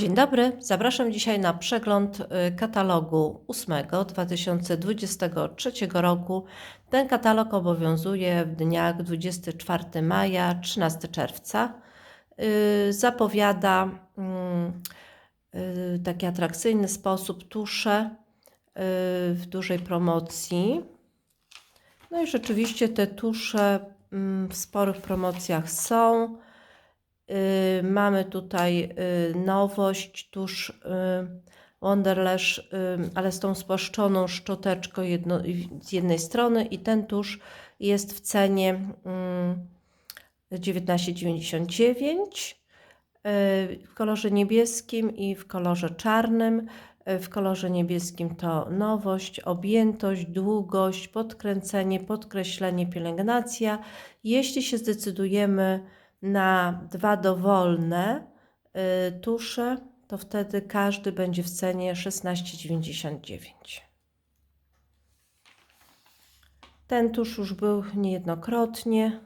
Dzień dobry, zapraszam dzisiaj na przegląd y, katalogu 8 2023 roku. Ten katalog obowiązuje w dniach 24 maja, 13 czerwca. Y, Zapowiada mm, y, taki atrakcyjny sposób tusze w dużej promocji. No i rzeczywiście te tusze mm, w sporych promocjach są. Y, Mamy tutaj y, nowość, tuż y, Wonderlash, ale z tą spłaszczoną szczoteczką jedno, z jednej strony i ten tusz jest w cenie mm, 19,99 y, w kolorze niebieskim i w kolorze czarnym. W kolorze niebieskim to nowość, objętość, długość, podkręcenie, podkreślenie, pielęgnacja. Jeśli się zdecydujemy na dwa dowolne y, tusze, to wtedy każdy będzie w cenie 16,99. Ten tusz już był niejednokrotnie.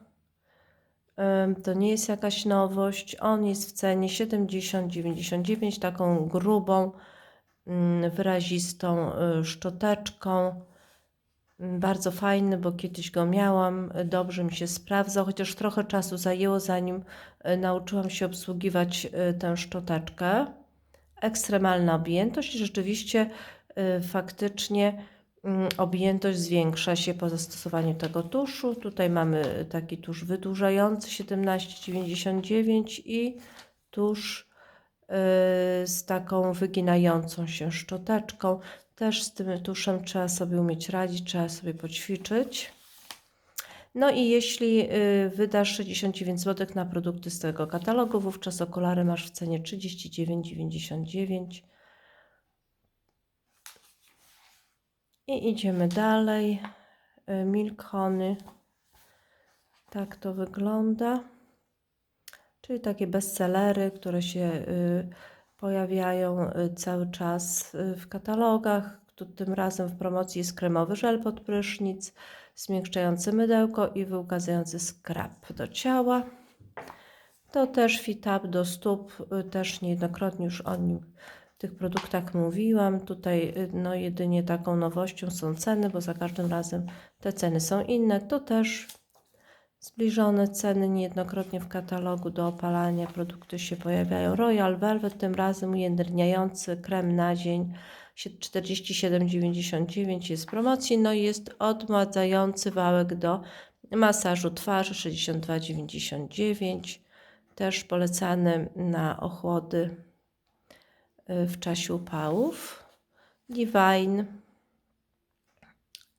To nie jest jakaś nowość. On jest w cenie 70,99, taką grubą, mm, wyrazistą y, szczoteczką. Bardzo fajny, bo kiedyś go miałam, dobrze mi się sprawdzał, chociaż trochę czasu zajęło, zanim y, nauczyłam się obsługiwać y, tę szczoteczkę. Ekstremalna objętość i rzeczywiście y, faktycznie mm, objętość zwiększa się po zastosowaniu tego tuszu. Tutaj mamy taki tusz wydłużający 17,99 i tusz z taką wyginającą się szczoteczką. Też z tym tuszem trzeba sobie umieć radzić, trzeba sobie poćwiczyć. No i jeśli y, wydasz 69 zł na produkty z tego katalogu, wówczas okulary masz w cenie 39,99. I idziemy dalej. Y, Milk Honey. Tak to wygląda. Czyli takie bestsellery, które się y, pojawiają y, cały czas y, w katalogach. Tu tym razem w promocji jest kremowy żel pod prysznic, zmiękczający mydełko i wyłgadzający skrab do ciała. To też fit up do stóp, y, też niejednokrotnie już o nim w tych produktach mówiłam. Tutaj no, jedynie taką nowością są ceny, bo za każdym razem te ceny są inne. To też Zbliżone ceny niejednokrotnie w katalogu do opalania produkty się pojawiają. Royal Velvet, tym razem ujędrniający krem na dzień 47,99 jest w promocji. No i jest odmładzający wałek do masażu twarzy 62,99. Też polecany na ochłody y, w czasie upałów. Divine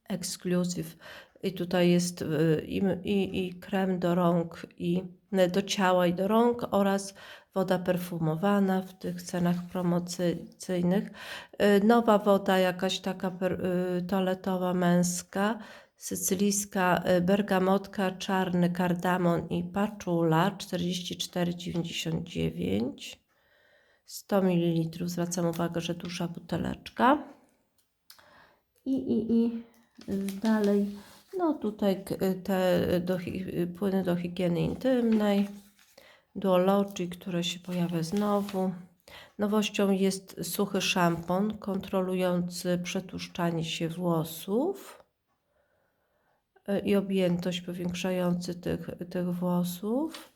Exclusive i tutaj jest y, i, i, i krem do rąk, i do ciała, i do rąk oraz woda perfumowana w tych cenach promocyjnych. Y, Nowa woda, jakaś taka y, toaletowa męska, sycylijska bergamotka, czarny kardamon i paczula 44,99. 100 ml. Zwracam uwagę, że duża buteleczka. I, i, i dalej, no tutaj y, te do, hi- y, płyny do higieny intymnej, Duology, które się pojawia znowu. Nowością jest suchy szampon kontrolujący przetłuszczanie się włosów y, i objętość powiększający tych, tych włosów.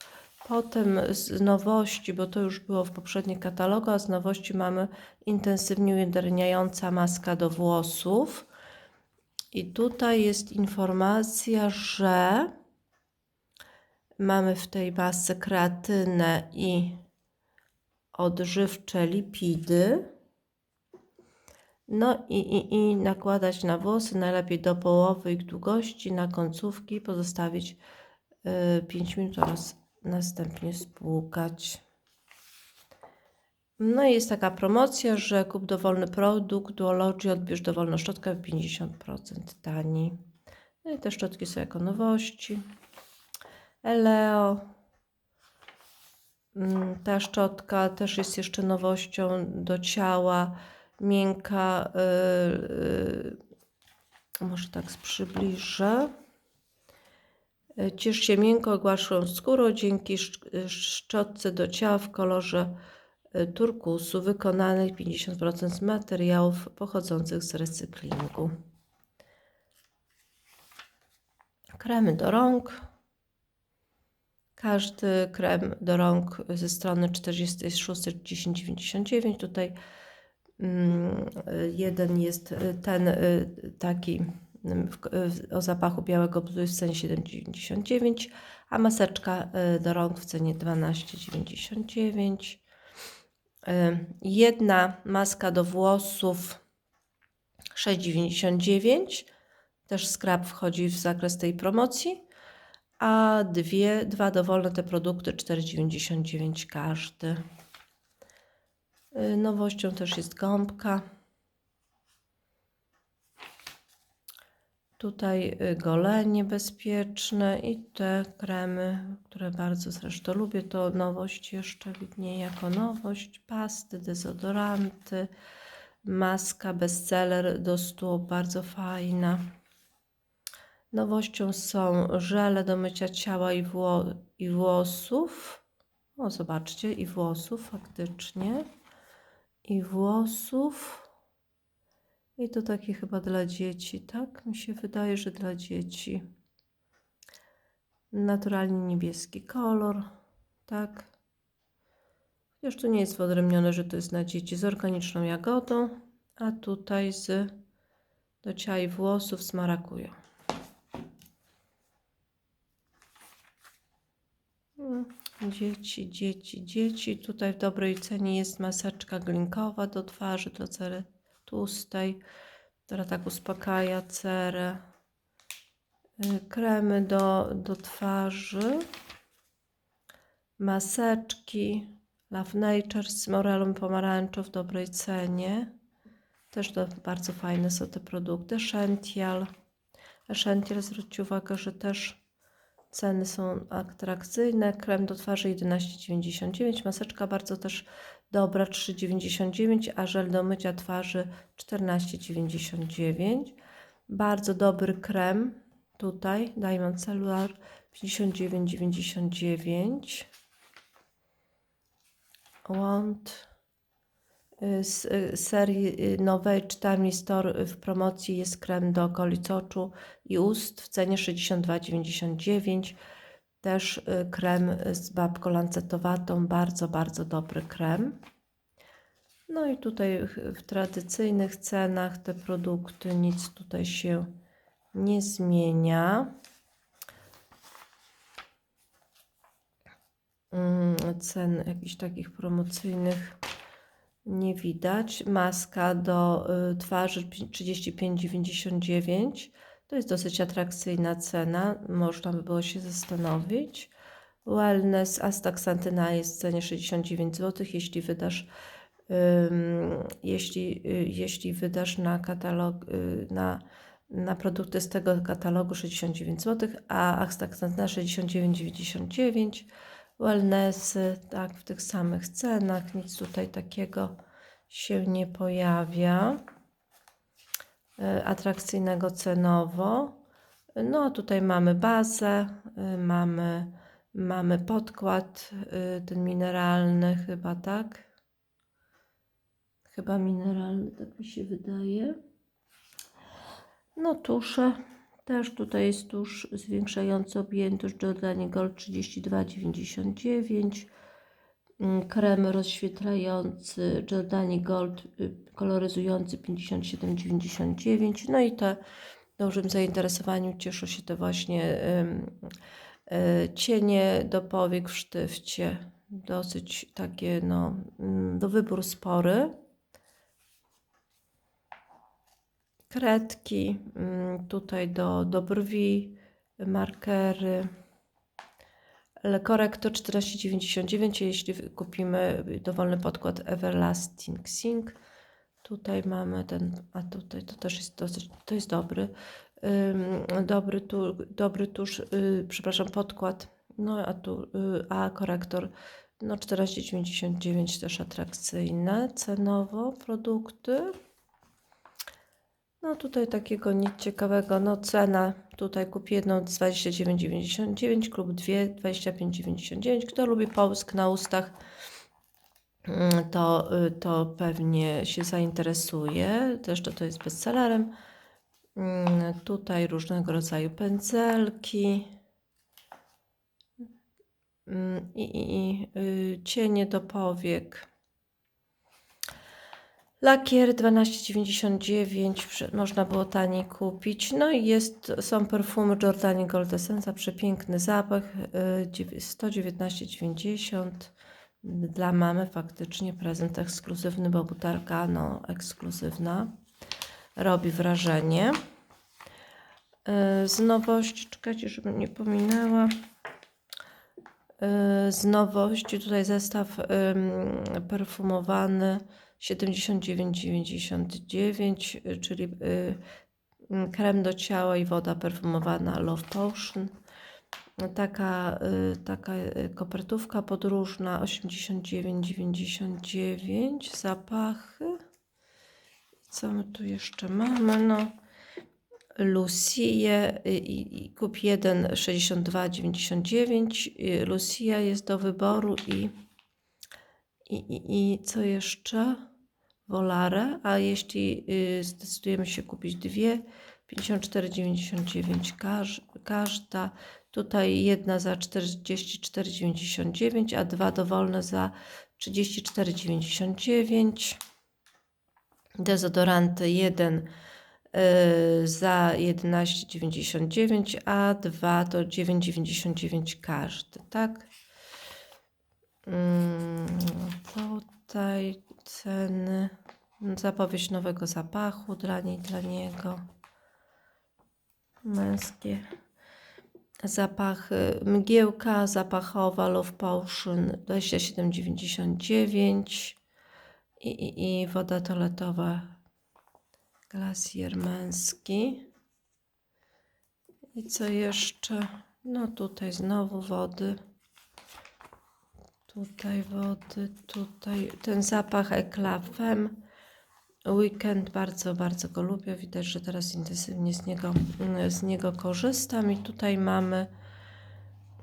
Potem z nowości, bo to już było w poprzednich katalogach, z nowości mamy intensywnie ujędrniająca maska do włosów. I tutaj jest informacja, że mamy w tej masce kreatynę i odżywcze lipidy. No i, i, i nakładać na włosy najlepiej do połowy ich długości, na końcówki, pozostawić y, 5 minut oraz następnie spłukać. No i jest taka promocja, że kup dowolny produkt Duology, odbierz dowolną szczotkę w 50% taniej. No i te szczotki są jako nowości. Eleo. Mm, Ta szczotka też jest jeszcze nowością do ciała. Miękka. Yy, yy, może tak przybliżę. Ciesz się miękko, gładką skórą dzięki sz- szczotce do ciała w kolorze turkusu wykonanych 50% z materiałów pochodzących z recyklingu. Kremy do rąk. Każdy krem do rąk ze strony 46 1099. Tutaj mm, jeden jest y, ten y, taki mm, o zapachu białego blues w cenie 7,99, a maseczka y, do rąk w cenie 12,99. Jedna maska do włosów 6,99. Też skrab wchodzi w zakres tej promocji. A dwie, dwa dowolne te produkty 4,99 każdy. Y, Nowością też jest gąbka. Tutaj y, golenie bezpieczne i te kremy, które bardzo zresztą lubię, to nowość jeszcze widnieje jako nowość. Pasty, dezodoranty, maska bestseller do stóp, bardzo fajna. Nowością są żele do mycia ciała i, wło- i włosów. O, zobaczcie, i włosów faktycznie. I włosów. I to takie chyba dla dzieci, tak? Mi się wydaje, że dla dzieci. Naturalnie niebieski kolor, tak? Chociaż tu nie jest wyodrębnione, że to jest na dzieci z organiczną jagodą, a tutaj z do ciała i włosów z marakują. Mm, Dzieci, dzieci, dzieci. Tutaj w dobrej cenie jest maseczka glinkowa do twarzy, do cery tłustej, która tak uspokaja cerę. Y, Kremy do, do twarzy. Maseczki Love Nature z morelą pomarańczą w dobrej cenie. Też to bardzo fajne są te produkty. Szential. Szential, zwróćcie uwagę, że też Ceny są atrakcyjne. Krem do twarzy 11,99. Maseczka bardzo też dobra 3,99, a żel do mycia twarzy 14,99. Bardzo dobry krem tutaj Diamond Cellular 59,99. Łąd y, z y, serii y, nowej Czytarni Store w promocji jest krem do okolic oczu i ust w cenie 62,99. Też y, krem z babką lancetowatą, bardzo, bardzo dobry krem. No i tutaj w tradycyjnych cenach te produkty, nic tutaj się nie zmienia. Mm, Cen jakichś takich promocyjnych nie widać. Maska do y, twarzy pi- 35,99. To jest dosyć atrakcyjna cena, można by było się zastanowić. Wellness Astaxantyna jest w cenie 69 zł, jeśli wydasz jeśli, y, jeśli wydasz na katalog y, na, na produkty z tego katalogu 69 zł, a Astaxantyna 69,99. Wellnessy, tak, w tych samych cenach, nic tutaj takiego się nie pojawia atrakcyjnego cenowo. No, tutaj mamy bazę, y, mamy, mamy podkład, y, ten mineralny chyba, tak? Chyba mineralny, tak mi się wydaje. No, tusze. Też tutaj jest tusz zwiększający objętość Jordani Gold 32,99. Mm, Krem rozświetlający Jordani Gold y, koloryzujący 57,99. No i te dużym zainteresowaniem cieszą się te właśnie y, cienie do powiek w sztywcie. Dosyć takie, no, mm, do wyboru spory. Kredki, mm, tutaj do, do brwi, markery. Ale Korektor 14,99, jeśli kupimy dowolny podkład Everlasting Sync. Tutaj mamy ten, a tutaj to też jest dosyć, to jest dobry, ym, dobry, tu, dobry tusz, y, przepraszam, podkład, no a tu, y, a korektor, no 14,99 też atrakcyjne cenowo produkty. No tutaj takiego nic ciekawego, no cena, tutaj kup jedną 29,99, klub dwie 25,99. Kto lubi połysk na ustach, to, y, to pewnie się zainteresuje. Też to, jest bestsellerem. Mm, Tutaj różnego rodzaju pędzelki Mm, i, i, i y, cienie do powiek. Lakier 12,99 przy- można było taniej kupić. No i jest, są perfumy Giordani Gold Essence, przepiękny zapach, y, dziew- 119,90. Dla mamy faktycznie prezent ekskluzywny, bo butelka no, ekskluzywna. Robi wrażenie. Y, Z nowości, czekajcie, żebym nie pominęła. Y, Z nowości tutaj zestaw perfumowany 79,99, y, czyli krem do ciała i woda perfumowana Love Potion. Taka, y, taka y, kopertówka podróżna 89,99 zapachy. Co my tu jeszcze mamy? No, Lucie y, i, i kup 1 62,99. Y, Lucia jest do wyboru i, i, i, i co jeszcze? Volare, a jeśli zdecydujemy się kupić dwie, 54,99 każ, każda. Tutaj jedna za 44,99, a dwa dowolne za 34,99. Dezodoranty jeden y, za 11,99, a dwa to 9,99 każdy, tak? Mm, Tutaj ceny, zapowiedź nowego zapachu dla niej, dla niego. Męskie zapachy, mgiełka zapachowa Love Potion 27,99 i, i, i woda toaletowa Glacier męski. I co jeszcze? No tutaj znowu wody. Tutaj wody, tutaj ten zapach Eclafem. Weekend bardzo, bardzo go lubię. Widać, że teraz intensywnie z niego, z niego korzystam. I tutaj mamy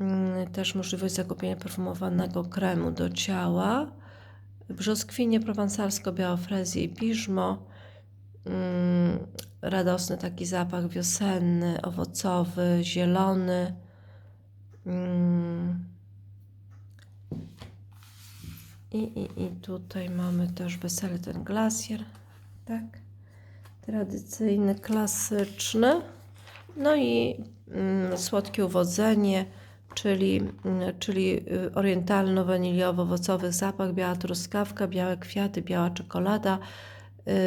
mm, też możliwość zakupienia perfumowanego kremu do ciała. Brzoskwinie prowansalsko-białofrezje i piżmo. Mm, radosny taki zapach wiosenny, owocowy, zielony. Mm. I, i, I tutaj mamy też wesele ten glasier, tak? Tradycyjny, klasyczny. No i mm, słodkie uwodzenie, czyli, mm, czyli y, orientalno-waniliowo-owocowy zapach, biała truskawka, białe kwiaty, biała czekolada,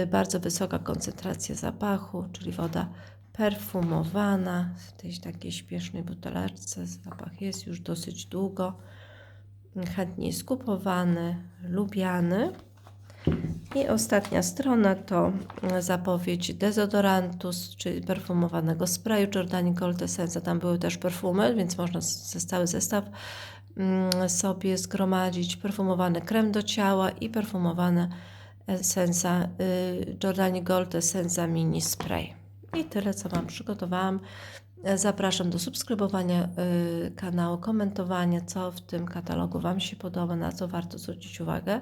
y, bardzo wysoka koncentracja zapachu, czyli woda perfumowana w tej takiej śpiesznej buteleczce. Zapach jest już dosyć długo chętnie jest kupowany, lubiany. I ostatnia strona to zapowiedź dezodorantu, czyli perfumowanego sprayu Giordani Gold Essence. Tam były też perfumy, więc można cały zestaw mm, sobie zgromadzić. Perfumowany krem do ciała i perfumowane esensa y, Giordani Gold Essence Mini Spray. I tyle, co Wam przygotowałam. Zapraszam do subskrybowania y, kanału, komentowania, co w tym katalogu Wam się podoba, na co warto zwrócić uwagę.